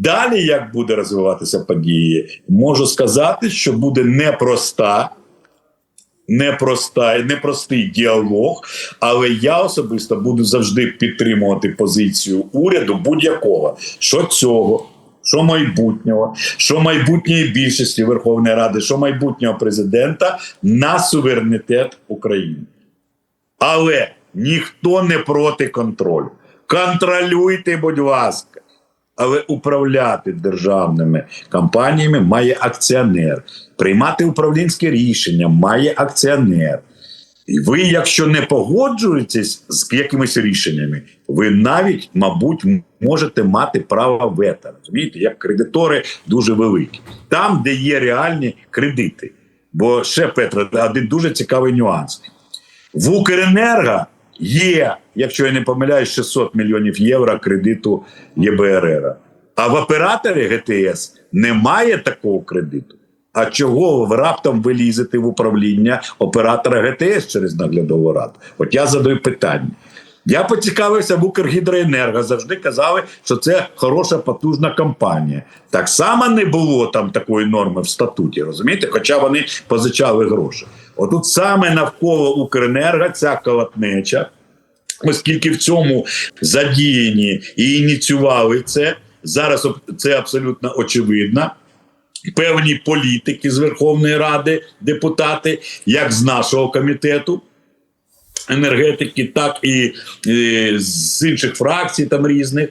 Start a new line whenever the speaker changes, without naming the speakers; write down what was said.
Далі, як буде розвиватися події, можу сказати, що буде непроста, непроста, непростий діалог, але я особисто буду завжди підтримувати позицію уряду будь-якого, що цього. Що майбутнього, що майбутньої більшості Верховної Ради, що майбутнього президента на суверенітет України. Але ніхто не проти контролю. Контролюйте, будь ласка. Але управляти державними компаніями має акціонер. Приймати управлінське рішення має акціонер. І ви, якщо не погоджуєтесь з якимись рішеннями, ви навіть, мабуть, можете мати право вето. Розумієте, як кредитори дуже великі. Там, де є реальні кредити. Бо ще Петро, один дуже цікавий нюанс. В Укренерго є, якщо я не помиляюсь, 600 мільйонів євро кредиту ЄБРР. А в операторі ГТС немає такого кредиту. А чого ви раптом вилізете в управління оператора ГТС через наглядову раду? От я задаю питання. Я поцікавився в Укргідроенерго, завжди казали, що це хороша потужна компанія. Так само не було там такої норми в статуті, розумієте? Хоча вони позичали гроші. Отут саме навколо Укренерго ця колотнеча, оскільки в цьому задіяні і ініціювали це, зараз це абсолютно очевидно. Певні політики з Верховної Ради, депутати, як з нашого комітету енергетики, так і з інших фракцій там різних.